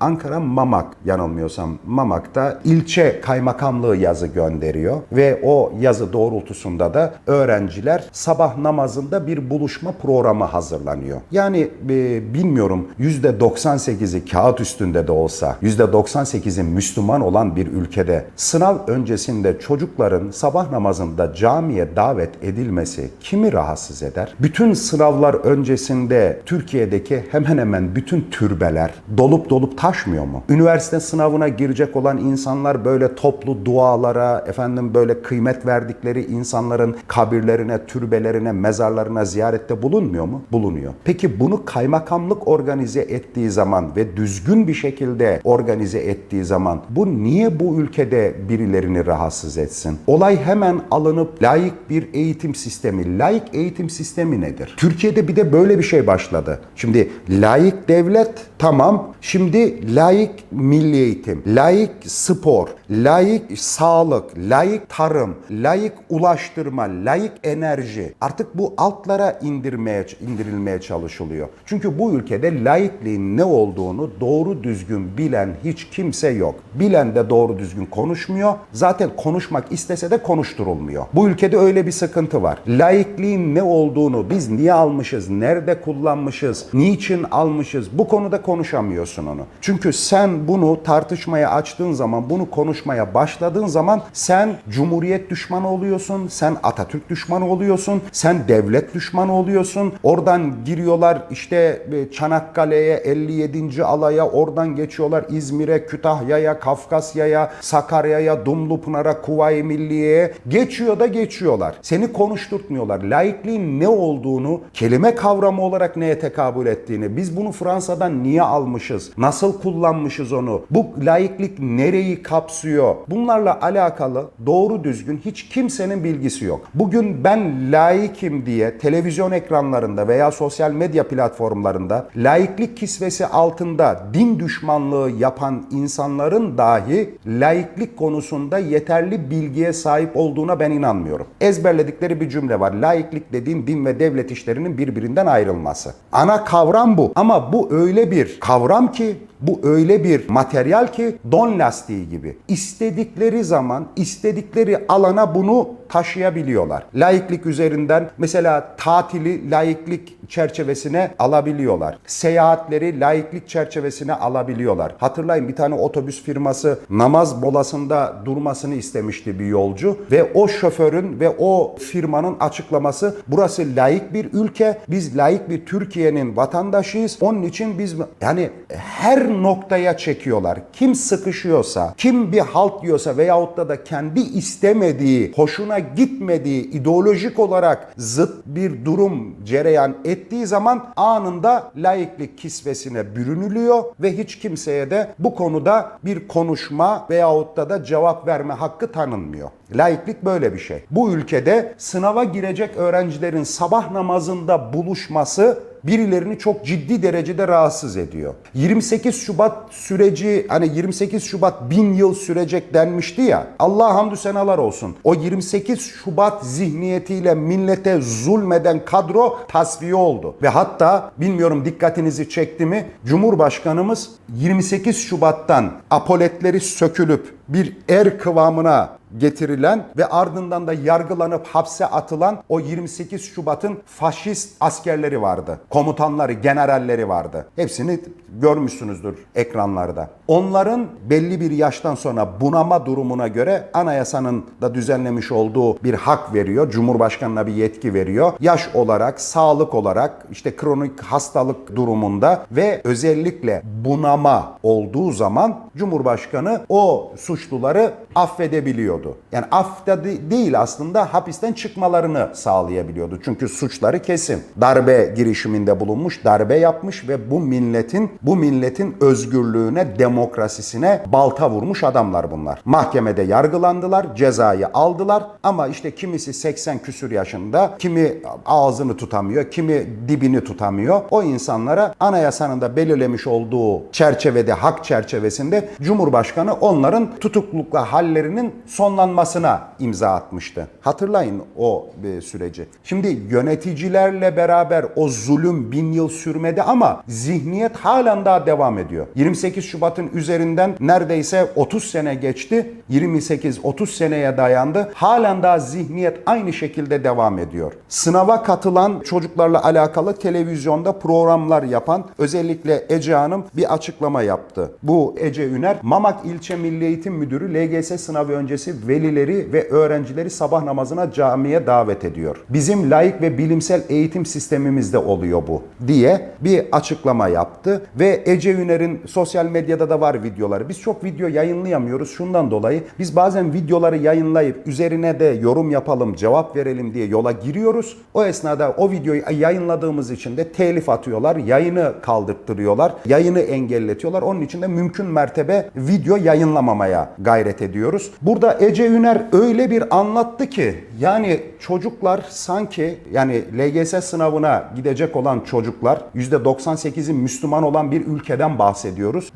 Ankara Mamak yanılmıyorsam Mamak'ta ilçe kaymakamlığı yazı gönderiyor ve o yazı doğrultusunda da öğrenciler sabah namazında bir buluşma programı hazırlanıyor. Yani e, bilmiyorum %98'i kağıt üstünde de olsa %98'i Müslüman olan bir ülkede sınav öncesinde çocukların sabah namazında camiye davet edilmesi kimi rahatsız eder? Bütün sınavlar öncesinde Türkiye'deki hemen hemen bütün türbeler dolup dolup taşmıyor mu? Üniversite sınavına girecek olan insanlar böyle toplu dualara, efendim böyle kıymet verdikleri insanların kabirlerine, türbelerine, mezarlarına ziyarette bulunmuyor mu? Bulunuyor. Peki bunu kaymakamlık organize ettiği zaman ve düzgün bir şekilde organize ettiği zaman bu niye bu ülkede birilerini rahatsız etsin? Olay hemen alınıp layık bir eğitim sistemi. Layık eğitim sistemi nedir? Türkiye'de bir de böyle bir şey başladı. Şimdi layık devlet tamam. Şimdi layık milli eğitim, layık spor, layık sağlık, layık tarım, layık ulaştırma, layık enerji. Artık bu altlara indirmeye indirilmeye çalışılıyor. Çünkü bu ülkede laikliğin ne olduğunu doğru düzgün bilen hiç kimse yok. Bilen de doğru düzgün konuşmuyor. Zaten konuşmak istese de konuşturulmuyor. Bu ülkede öyle bir sıkıntı var. Laikliğin ne olduğunu biz niye almışız, nerede kullanmışız, niçin almışız bu konuda konuşamıyorsun onu. Çünkü sen bunu tartışmaya açtığın zaman, bunu konuşmaya başladığın zaman sen cumhuriyet düşmanı oluyorsun, sen Atatürk düşmanı oluyorsun, sen devlet düşmanı oluyorsun. Oradan giriyorlar işte e, Çanakkale'ye, 57. alaya, oradan geçiyorlar İzmir'e, Kütahya'ya, Kafkasya'ya, Sakarya'ya, Dumlupınar'a, Kuvayi Milliye'ye geçiyor da geçiyorlar. Seni konuşturtmuyorlar. Laikliğin ne olduğunu, kelime kavramı olarak neye tekabül ettiğini, biz bunu Fransa'dan niye almışız, nasıl kullanmışız onu, bu laiklik nereyi kapsıyor? Bunlarla alakalı doğru düzgün hiç kimsenin bilgisi yok. Bugün ben laikim diye televizyon ekranlarında veya sosyal medya platformlarında laiklik kisvesi altında din düşmanlığı yapan insanların dahi laiklik konusunda yeterli bilgiye sahip olduğuna ben inanmıyorum. Ezberledikleri bir cümle var. Laiklik dediğin din ve devlet işlerinin birbirinden ayrılması. Ana kavram bu. Ama bu öyle bir kavram ki bu öyle bir materyal ki don lastiği gibi. İstedikleri zaman, istedikleri alana bunu taşıyabiliyorlar. Laiklik üzerinden mesela tatili laiklik çerçevesine alabiliyorlar. Seyahatleri laiklik çerçevesine alabiliyorlar. Hatırlayın bir tane otobüs firması namaz molasında durmasını istemişti bir yolcu ve o şoförün ve o firmanın açıklaması burası laik bir ülke. Biz laik bir Türkiye'nin vatandaşıyız. Onun için biz yani her noktaya çekiyorlar. Kim sıkışıyorsa, kim bir halt diyorsa veyahut da da kendi istemediği, hoşuna gitmediği, ideolojik olarak zıt bir durum cereyan ettiği zaman anında laiklik kisvesine bürünülüyor ve hiç kimseye de bu konuda bir konuşma veyahut da da cevap verme hakkı tanınmıyor. Laiklik böyle bir şey. Bu ülkede sınava girecek öğrencilerin sabah namazında buluşması birilerini çok ciddi derecede rahatsız ediyor. 28 Şubat süreci hani 28 Şubat bin yıl sürecek denmişti ya. Allah hamdü senalar olsun. O 28 Şubat zihniyetiyle millete zulmeden kadro tasfiye oldu. Ve hatta bilmiyorum dikkatinizi çekti mi? Cumhurbaşkanımız 28 Şubat'tan apoletleri sökülüp bir er kıvamına getirilen ve ardından da yargılanıp hapse atılan o 28 Şubat'ın faşist askerleri vardı. Komutanları, generalleri vardı. Hepsini görmüşsünüzdür ekranlarda. Onların belli bir yaştan sonra bunama durumuna göre anayasanın da düzenlemiş olduğu bir hak veriyor. Cumhurbaşkanına bir yetki veriyor. Yaş olarak, sağlık olarak, işte kronik hastalık durumunda ve özellikle bunama olduğu zaman Cumhurbaşkanı o suçluları affedebiliyordu. Yani af da de- değil aslında hapisten çıkmalarını sağlayabiliyordu. Çünkü suçları kesin. Darbe girişiminde bulunmuş, darbe yapmış ve bu milletin bu milletin özgürlüğüne, demokrasisine balta vurmuş adamlar bunlar. Mahkemede yargılandılar, cezayı aldılar ama işte kimisi 80 küsür yaşında, kimi ağzını tutamıyor, kimi dibini tutamıyor. O insanlara anayasanın da belirlemiş olduğu çerçevede, hak çerçevesinde Cumhurbaşkanı onların tutuklukla hallerinin son sonlanmasına imza atmıştı. Hatırlayın o e, süreci. Şimdi yöneticilerle beraber o zulüm bin yıl sürmedi ama zihniyet halen daha devam ediyor. 28 Şubat'ın üzerinden neredeyse 30 sene geçti. 28-30 seneye dayandı. Halen daha zihniyet aynı şekilde devam ediyor. Sınava katılan çocuklarla alakalı televizyonda programlar yapan özellikle Ece Hanım bir açıklama yaptı. Bu Ece Üner, Mamak İlçe Milli Eğitim Müdürü LGS sınavı öncesi velileri ve öğrencileri sabah namazına camiye davet ediyor. Bizim layık ve bilimsel eğitim sistemimizde oluyor bu diye bir açıklama yaptı ve Ece Üner'in sosyal medyada da var videoları. Biz çok video yayınlayamıyoruz şundan dolayı. Biz bazen videoları yayınlayıp üzerine de yorum yapalım, cevap verelim diye yola giriyoruz. O esnada o videoyu yayınladığımız için de telif atıyorlar, yayını kaldırttırıyorlar, yayını engelletiyorlar. Onun için de mümkün mertebe video yayınlamamaya gayret ediyoruz. Burada Ece Üner öyle bir anlattı ki yani çocuklar sanki yani LGS sınavına gidecek olan çocuklar %98'i Müslüman olan bir ülkeden bahsediyoruz.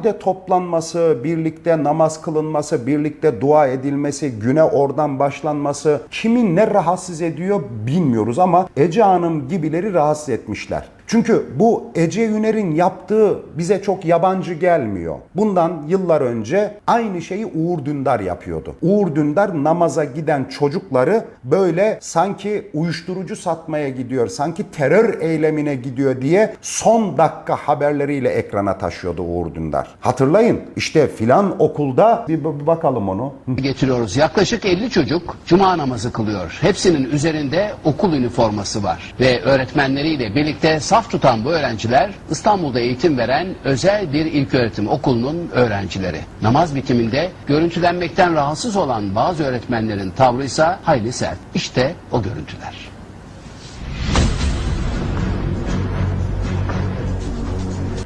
Camide toplanması, birlikte namaz kılınması, birlikte dua edilmesi, güne oradan başlanması kimin ne rahatsız ediyor bilmiyoruz ama Ece Hanım gibileri rahatsız etmişler. Çünkü bu Ece Üner'in yaptığı bize çok yabancı gelmiyor. Bundan yıllar önce aynı şeyi Uğur Dündar yapıyordu. Uğur Dündar namaza giden çocukları böyle sanki uyuşturucu satmaya gidiyor, sanki terör eylemine gidiyor diye son dakika haberleriyle ekrana taşıyordu Uğur Dündar. Hatırlayın işte filan okulda bir bakalım onu. getiriyoruz. Yaklaşık 50 çocuk cuma namazı kılıyor. Hepsinin üzerinde okul üniforması var. Ve öğretmenleriyle birlikte saf tutan bu öğrenciler İstanbul'da eğitim veren özel bir ilköğretim okulunun öğrencileri. Namaz bitiminde görüntülenmekten rahatsız olan bazı öğretmenlerin tavrı ise hayli sert. İşte o görüntüler.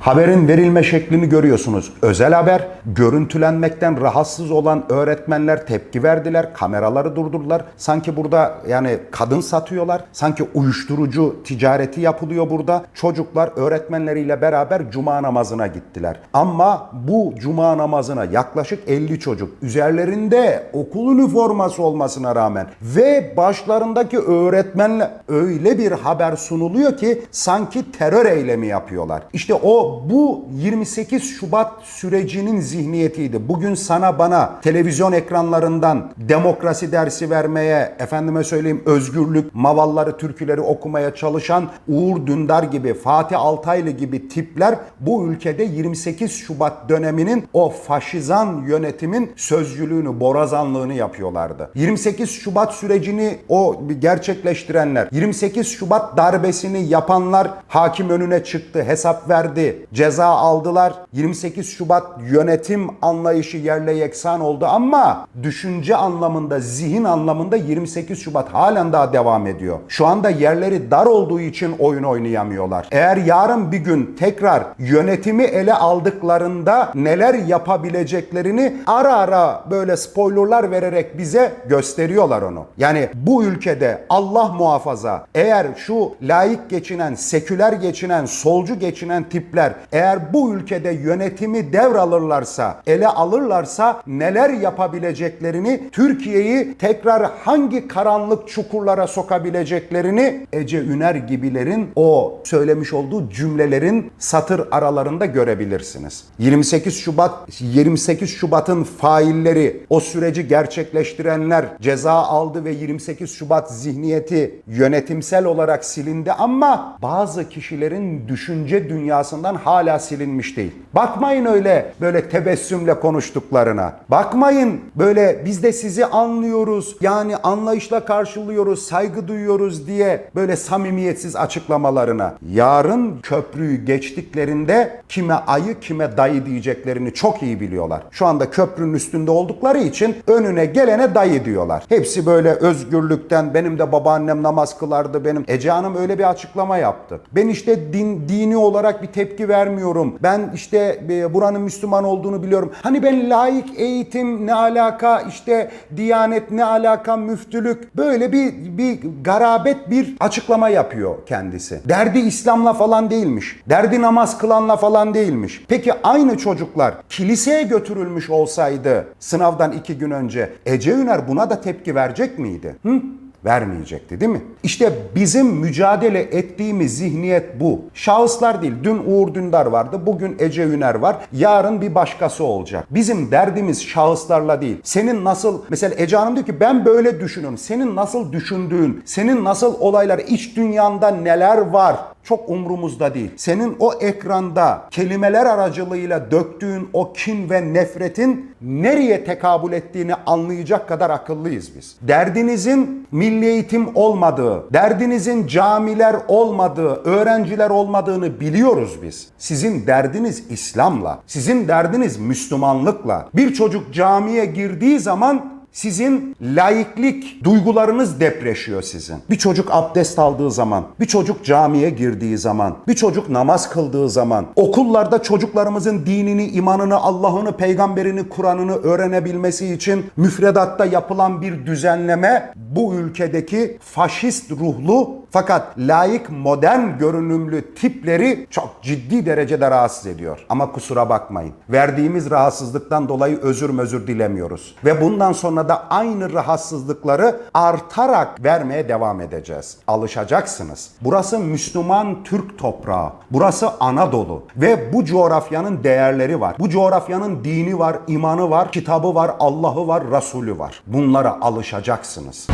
Haberin verilme şeklini görüyorsunuz. Özel haber, görüntülenmekten rahatsız olan öğretmenler tepki verdiler, kameraları durdurdular. Sanki burada yani kadın satıyorlar, sanki uyuşturucu ticareti yapılıyor burada. Çocuklar öğretmenleriyle beraber cuma namazına gittiler. Ama bu cuma namazına yaklaşık 50 çocuk üzerlerinde okul üniforması olmasına rağmen ve başlarındaki öğretmenle öyle bir haber sunuluyor ki sanki terör eylemi yapıyorlar. İşte o bu 28 Şubat sürecinin zihniyetiydi. Bugün sana bana televizyon ekranlarından demokrasi dersi vermeye, efendime söyleyeyim özgürlük, mavalları, türküleri okumaya çalışan Uğur Dündar gibi, Fatih Altaylı gibi tipler bu ülkede 28 Şubat döneminin o faşizan yönetimin sözcülüğünü, borazanlığını yapıyorlardı. 28 Şubat sürecini o gerçekleştirenler, 28 Şubat darbesini yapanlar hakim önüne çıktı, hesap verdi, ceza aldılar. 28 Şubat yönetim anlayışı yerle yeksan oldu ama düşünce anlamında, zihin anlamında 28 Şubat halen daha devam ediyor. Şu anda yerleri dar olduğu için oyun oynayamıyorlar. Eğer yarın bir gün tekrar yönetimi ele aldıklarında neler yapabileceklerini ara ara böyle spoilerlar vererek bize gösteriyorlar onu. Yani bu ülkede Allah muhafaza eğer şu layık geçinen, seküler geçinen, solcu geçinen tipler eğer bu ülkede yönetimi devralırlarsa, ele alırlarsa neler yapabileceklerini, Türkiye'yi tekrar hangi karanlık çukurlara sokabileceklerini Ece Üner gibilerin o söylemiş olduğu cümlelerin satır aralarında görebilirsiniz. 28 Şubat 28 Şubat'ın failleri, o süreci gerçekleştirenler ceza aldı ve 28 Şubat zihniyeti yönetimsel olarak silindi ama bazı kişilerin düşünce dünyasından hala silinmiş değil. Bakmayın öyle böyle tebessümle konuştuklarına. Bakmayın böyle biz de sizi anlıyoruz. Yani anlayışla karşılıyoruz, saygı duyuyoruz diye böyle samimiyetsiz açıklamalarına. Yarın köprüyü geçtiklerinde kime ayı kime dayı diyeceklerini çok iyi biliyorlar. Şu anda köprünün üstünde oldukları için önüne gelene dayı diyorlar. Hepsi böyle özgürlükten benim de babaannem namaz kılardı benim. Ece Hanım öyle bir açıklama yaptı. Ben işte din, dini olarak bir tepki tepki vermiyorum. Ben işte e, buranın Müslüman olduğunu biliyorum. Hani ben laik eğitim ne alaka işte diyanet ne alaka müftülük böyle bir bir garabet bir açıklama yapıyor kendisi. Derdi İslam'la falan değilmiş. Derdi namaz kılanla falan değilmiş. Peki aynı çocuklar kiliseye götürülmüş olsaydı sınavdan iki gün önce Ece Üner buna da tepki verecek miydi? Hı? Vermeyecekti değil mi? İşte bizim mücadele ettiğimiz zihniyet bu. Şahıslar değil. Dün Uğur Dündar vardı. Bugün Ece Üner var. Yarın bir başkası olacak. Bizim derdimiz şahıslarla değil. Senin nasıl mesela Ece Hanım diyor ki ben böyle düşünüyorum. Senin nasıl düşündüğün, senin nasıl olaylar, iç dünyanda neler var çok umrumuzda değil. Senin o ekranda kelimeler aracılığıyla döktüğün o kin ve nefretin nereye tekabül ettiğini anlayacak kadar akıllıyız biz. Derdinizin milli eğitim olmadığı, derdinizin camiler olmadığı, öğrenciler olmadığını biliyoruz biz. Sizin derdiniz İslam'la, sizin derdiniz Müslümanlıkla. Bir çocuk camiye girdiği zaman sizin laiklik duygularınız depreşiyor sizin. Bir çocuk abdest aldığı zaman, bir çocuk camiye girdiği zaman, bir çocuk namaz kıldığı zaman, okullarda çocuklarımızın dinini, imanını, Allah'ını, peygamberini, Kur'an'ını öğrenebilmesi için müfredatta yapılan bir düzenleme bu ülkedeki faşist ruhlu fakat laik modern görünümlü tipleri çok ciddi derecede rahatsız ediyor. Ama kusura bakmayın. Verdiğimiz rahatsızlıktan dolayı özür mözür dilemiyoruz. Ve bundan sonra da aynı rahatsızlıkları artarak vermeye devam edeceğiz. Alışacaksınız. Burası Müslüman Türk toprağı. Burası Anadolu. Ve bu coğrafyanın değerleri var. Bu coğrafyanın dini var, imanı var, kitabı var, Allah'ı var, Resulü var. Bunlara alışacaksınız.